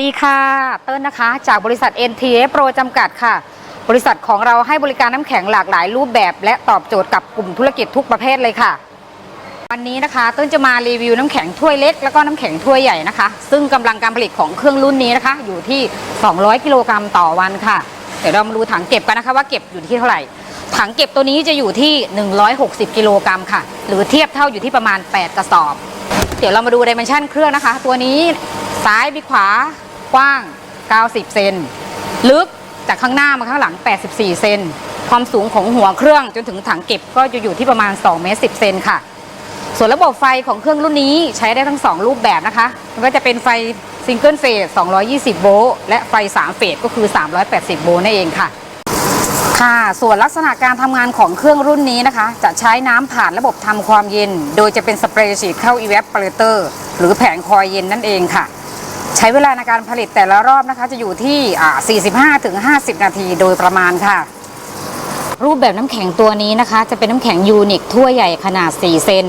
ดีค่ะ เติ้ลนะคะ จากบริษัท NTA Pro จำกัดค่ะ บริษัทของเราให้บริการน้ำแข็งหลากหลายรูปแบบ และตอบโจทย์กับกลุ่มธุรกิจทุกประเภทเลยค่ะ วันนี้นะคะ เติ้ลจะมารีวิวน้ำแข็งถ้วยเล็ก แล้วก็น้ำแข็งถ้วยใหญ่นะคะ ซึ่งกำลังการผลิตของเครื่องรุ่นนี้นะคะ อยู่ที่ 200 กิโลกรัมต่อวันค่ะ เดี๋ยวเรามาดูถังเก็บกันนะคะว่าเก็บอยู่ที่เท่าไหร่ ถังเก็บตัวนี้จะอยู่ที่ 160 กิโลกรัมค่ะ หรือเทียบเท่าอยู่ที่ประมาณ 8 กระสอบ เดี๋ยวเรามาดูดิเมนชันเครื่องนะคะ ตัวนี้ซ้ายไปขวา กว้าง 90 เซนลึกจากข้างหน้ามาข้างหลัง 84 เซนความสูงของหัวเครื่องจนถึงถังเก็บก็จะอยู่ที่ประมาณ2เมตร10 เซนค่ะ ส่วนระบบไฟของเครื่องรุ่นนี้ใช้ได้ทั้ง 2 รูปแบบนะคะม่ว่าจะเป็นไฟซิงเกิลเฟส 220 โวลต์ และไฟ 3 เฟสก็คือ 380 โวลต์นั่นเองค่ะ ค่ะ ส่วนลักษณะการทำงานของเครื่องรุ่นนี้นะคะ จะใช้น้ำผ่านระบบทำความเย็น โดยจะเป็นสเปรย์ฉีดเข้า evaporator หรือแผงคอยเย็นนั่นเองค่ะ ใช้เวลาในการผลิตแต่ละรอบนะคะจะอยู่ที่ 45-50 นาทีโดยประมาณค่ะ รูปแบบน้ำแข็งตัวนี้นะคะ จะเป็นน้ำแข็งยูนิคถ้วยใหญ่ขนาด 4 เซน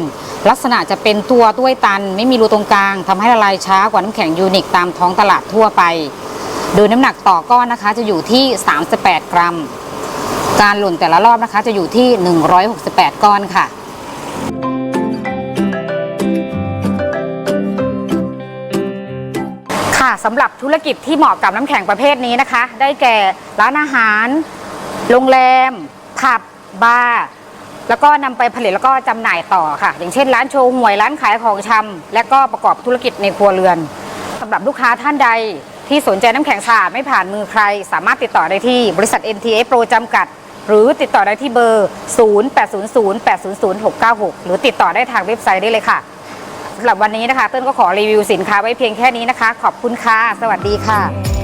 ลักษณะจะเป็นตัวถ้วยตัน ไม่มีรูตรงกลางทำให้ละลายช้ากว่าน้ำแข็งยูนิคตามท้องตลาดทั่วไป โดยน้ำหนักต่อก้อนนะคะจะอยู่ที่ 38 กรัม การหล่นแต่ละรอบนะคะจะอยู่ที่ 168 ก้อนค่ะ สำหรับธุรกิจที่เหมาะกับน้ำแข็งประเภทนี้นะคะ ได้แก่ร้านอาหาร โรงแรม ผับ บาร์ แล้วก็นำไปผลิตแล้วก็จำหน่ายต่อค่ะ อย่างเช่นร้านโชว์หวย ร้านขายของชำ และก็ประกอบธุรกิจในครัวเรือนสำหรับลูกค้าท่านใดที่สนใจน้ำแข็งสะอาดไม่ผ่านมือใคร สามารถติดต่อได้ที่บริษัท MTA Pro จำกัด หรือติดต่อได้ที่เบอร์ 0800800696 หรือติดต่อได้ทางเว็บไซต์ได้เลยค่ะำหรับวันนี้นะคะ เติ้ลก็ขอรีวิวสินค้าไว้เพียงแค่นี้นะคะ ขอบคุณค่ะ สวัสดีค่ะ